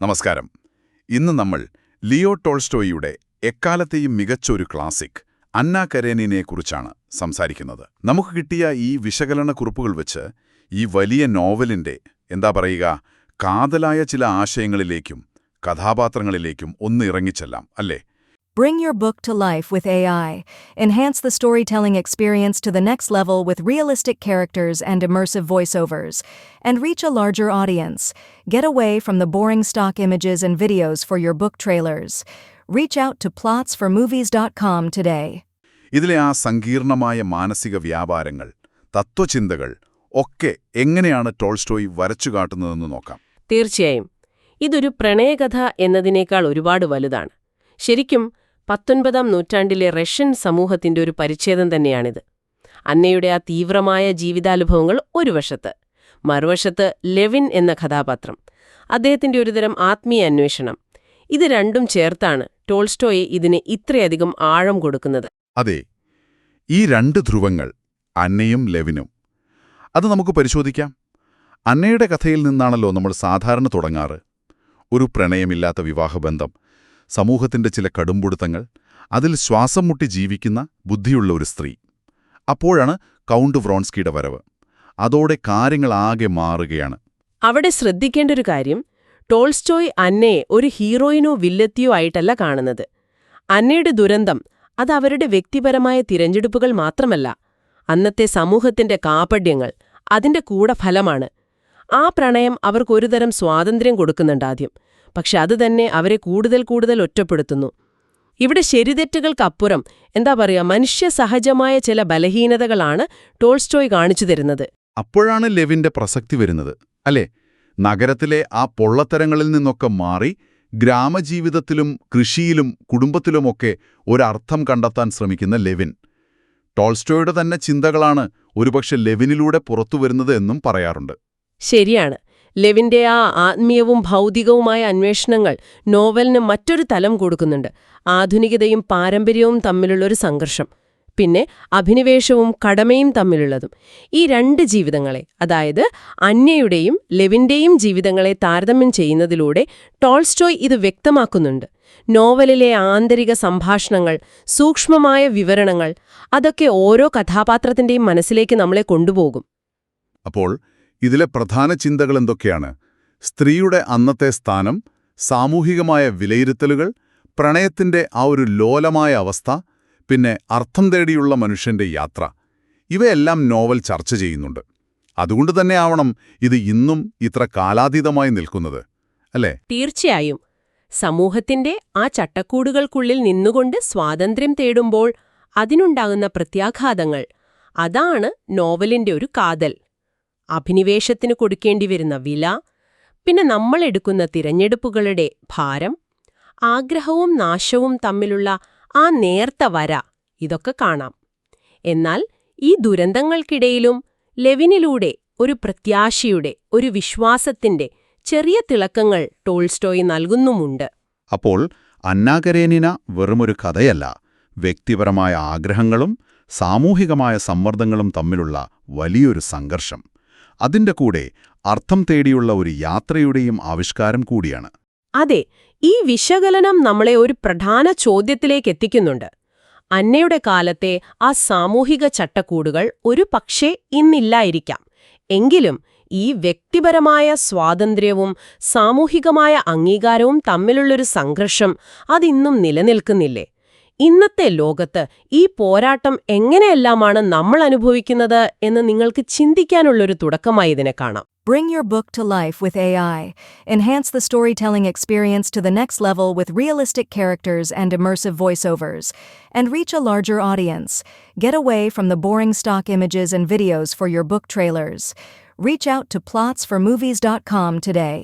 നമസ്കാരം. ഇന്ന് നമ്മൾ ലിയോ ടോൾസ്റ്റോയിയുടെ എക്കാലത്തെയും മികച്ച ഒരു ക്ലാസിക് അന്ന കരേനിനെക്കുറിച്ചാണ് സംസാരിക്കുന്നത്. നമുക്ക് കിട്ടിയ ഈ വിശകലന കുറിപ്പുകൾ വെച്ച് ഈ വലിയ നോവലിന്റെ എന്താ പറയുക കാതലായ ചില ആശയങ്ങളിലേക്കും കഥാപാത്രങ്ങളിലേക്കും ഒന്ന് ഇറങ്ങിച്ചെല്ലാം അല്ലേ? Bring your book to life with AI. Enhance the storytelling experience to the next level with realistic characters and immersive voiceovers. And reach a larger audience. Get away from the boring stock images and videos for your book trailers. Reach out to plotsformovies.com today. ഇതിലെ ആ സങ്കീർണമായ മാനസിക വ്യാപാരങ്ങൾ തത്വചിന്തകൾ ഒക്കെ എങ്ങനെയാണ് Tolstoy വരച്ചുകാട്ടുന്നതെന്ന് നോക്കാം തീർച്ചയായും ഇതൊരു പ്രണയകഥ എന്നതിനേക്കാൾ ഒരുപാട് വലുതാണ് ശരിക്കും പത്തൊൻപതാം നൂറ്റാണ്ടിലെ റഷ്യൻ സമൂഹത്തിന്റെ ഒരു പരിച്ഛേദം തന്നെയാണിത്. അന്നയുടെ ആ തീവ്രമായ ജീവിതാനുഭവങ്ങൾ ഒരു വശത്ത് മറുവശത്ത് ലെവിൻ എന്ന കഥാപാത്രം അദ്ദേഹത്തിന്റെ ഒരുതരം ആത്മീയ അന്വേഷണം. ഇത് രണ്ടും ചേർത്താണ് ടോൾസ്റ്റോയെ ഇതിന് ഇത്രയധികം ആഴം കൊടുക്കുന്നത്. അതെ ഈ രണ്ട് ധ്രുവങ്ങൾ അന്നയും ലെവിനും അത് നമുക്ക് പരിശോധിക്കാം. അന്നയുടെ കഥയിൽ നിന്നാണല്ലോ നമ്മൾ സാധാരണ തുടങ്ങാറ്. ഒരു പ്രണയമില്ലാത്ത വിവാഹബന്ധം സമൂഹത്തിന്റെ ചില കടുംപിടുത്തങ്ങൾ അതിൽ ശ്വാസം മുട്ടി ജീവിക്കുന്ന ബുദ്ധിയുള്ള ഒരു സ്ത്രീ. അപ്പോഴാണ് കൗണ്ട് വ്രോൺസ്കിയുടെ വരവ്. അതോടെ കാര്യങ്ങൾ ആകെ മാറുകയാണ്. അവിടെ ശ്രദ്ധിക്കേണ്ട ഒരു കാര്യം ടോൾസ്റ്റോയ് അന്നയെ ഒരു ഹീറോയിനോ വില്ലത്തിയോ ആയിട്ടല്ല കാണുന്നത്. അന്നയുടെ ദുരന്തം അത് അവരുടെ വ്യക്തിപരമായ തിരഞ്ഞെടുപ്പുകൾ മാത്രമല്ല അന്നത്തെ സമൂഹത്തിന്റെ കാപട്യങ്ങൾ അതിന്റെ കൂടെ ഫലമാണ്. ആ പ്രണയം അവർക്കൊരുതരം സ്വാതന്ത്ര്യം കൊടുക്കുന്നുണ്ടാദ്യം പക്ഷെ അത് തന്നെ അവരെ കൂടുതൽ കൂടുതൽ ഒറ്റപ്പെടുത്തുന്നു. ഇവിടെ ശരിതെറ്റുകൾക്കപ്പുറം എന്താ പറയുക മനുഷ്യ സഹജമായ ചില ബലഹീനതകളാണ് ടോൾസ്റ്റോയ് കാണിച്ചു തരുന്നത്. അപ്പോഴാണ് ലെവിന്റെ പ്രസക്തി വരുന്നത് അല്ലേ? നഗരത്തിലെ ആ പൊള്ളത്തരങ്ങളിൽ നിന്നൊക്കെ മാറി ഗ്രാമജീവിതത്തിലും കൃഷിയിലും കുടുംബത്തിലുമൊക്കെ ഒരർത്ഥം കണ്ടെത്താൻ ശ്രമിക്കുന്ന ലെവിൻ. ടോൾസ്റ്റോയുടെ തന്നെ ചിന്തകളാണ് ഒരുപക്ഷെ ലെവിനിലൂടെ പുറത്തുവരുന്നത് എന്നും പറയാറുണ്ട്. ശരിയാണ്. ലെവിന്റെ ആ ആത്മീയവും ഭൗതികവുമായ അന്വേഷണങ്ങൾ നോവലിന് മറ്റൊരു തലം കൊടുക്കുന്നുണ്ട്. ആധുനികതയും പാരമ്പര്യവും തമ്മിലുള്ളൊരു സംഘർഷം. പിന്നെ അഭിനിവേശവും കടമയും തമ്മിലുള്ളതും. ഈ രണ്ട് ജീവിതങ്ങളെ അതായത് അന്യയുടെയും ലെവിന്റെയും ജീവിതങ്ങളെ താരതമ്യം ചെയ്യുന്നതിലൂടെ ടോൾസ്റ്റോയ് ഇത് വ്യക്തമാക്കുന്നുണ്ട്. നോവലിലെ ആന്തരിക സംഭാഷണങ്ങൾ സൂക്ഷ്മമായ വിവരണങ്ങൾ അതൊക്കെ ഓരോ കഥാപാത്രത്തിന്റെയും മനസ്സിലേക്ക് നമ്മളെ കൊണ്ടുപോകും. അപ്പോൾ ഇതിലെ പ്രധാന ചിന്തകൾ എന്തൊക്കെയാണ് സ്ത്രീയുടെ അന്നത്തെ സ്ഥാനം സാമൂഹികമായ വിലയിരുത്തലുകൾ പ്രണയത്തിന്റെ ആ ഒരു ലോലമായ അവസ്ഥ പിന്നെ അർത്ഥം തേടിയുള്ള മനുഷ്യന്റെ യാത്ര. ഇവയെല്ലാം നോവൽ ചർച്ച ചെയ്യുന്നുണ്ട്. അതുകൊണ്ട് തന്നെ ആവണം ഇത് ഇന്നും ഇത്ര കാലാതീതമായി നിൽക്കുന്നത് അല്ലേ? തീർച്ചയായും. സമൂഹത്തിന്റെ ആ ചട്ടക്കൂടുകൾക്കുള്ളിൽ നിന്നുകൊണ്ട് സ്വാതന്ത്ര്യം തേടുമ്പോൾ അതിനുണ്ടാകുന്ന പ്രത്യാഘാതങ്ങൾ അതാണ് നോവലിന്റെ ഒരു കാതൽ. അഭിനിവേശത്തിന് കൊടുക്കേണ്ടി വരുന്ന വില പിന്നെ നമ്മൾ എടുക്കുന്ന തിരഞ്ഞെടുപ്പുകളുടെ ഭാരം ആഗ്രഹവും നാശവും തമ്മിലുള്ള ആ നേർത്ത വര ഇതൊക്കെ കാണാം. എന്നാൽ ഈ ദുരന്തങ്ങൾക്കിടയിലും ലെവിനിലൂടെ ഒരു പ്രത്യാശയുടെ ഒരു വിശ്വാസത്തിന്റെ ചെറിയ തിളക്കങ്ങൾ ടോൾസ്റ്റോയി നൽകുന്നുമുണ്ട്. അപ്പോൾ അന്നാകരേനിന വെറുമൊരു കഥയല്ല. വ്യക്തിപരമായ ആഗ്രഹങ്ങളും സാമൂഹികമായ സമ്മർദ്ദങ്ങളും തമ്മിലുള്ള വലിയൊരു സംഘർഷം. അതിന്റെ കൂടെ അർത്ഥം തേടിയുള്ള ഒരു യാത്രയുടെയും ആവിഷ്കാരം കൂടിയാണ്. അതെ ഈ വിശകലനം നമ്മളെ ഒരു പ്രധാന ചോദ്യത്തിലേക്ക് എത്തിക്കുന്നുണ്ട്. അന്നയുടെ കാലത്തെ ആ സാമൂഹിക ചട്ടക്കൂടുകൾ ഒരു പക്ഷേ ഇന്നില്ലായിരിക്കാം. എങ്കിലും ഈ വ്യക്തിപരമായ സ്വാതന്ത്ര്യവും സാമൂഹികമായ അംഗീകാരവും തമ്മിലുള്ളൊരു സംഘർഷം അതിന്നും നിലനിൽക്കുന്നില്ലേ? ഇന്നത്തെ ലോകത്ത് ഈ പോരാട്ടം എങ്ങനെയെല്ലാമാണ് നമ്മൾ അനുഭവിക്കുന്നത് എന്ന് നിങ്ങൾക്ക് ചിന്തിക്കാനുള്ളൊരു തുടക്കമായി ഇതിനെ കാണാം Bring your book to life with AI. Enhance the storytelling experience to the next level with realistic characters and immersive voiceovers. And reach a larger audience. Get away from the boring stock images and videos for your book trailers. Reach out to plotsformovies.com today.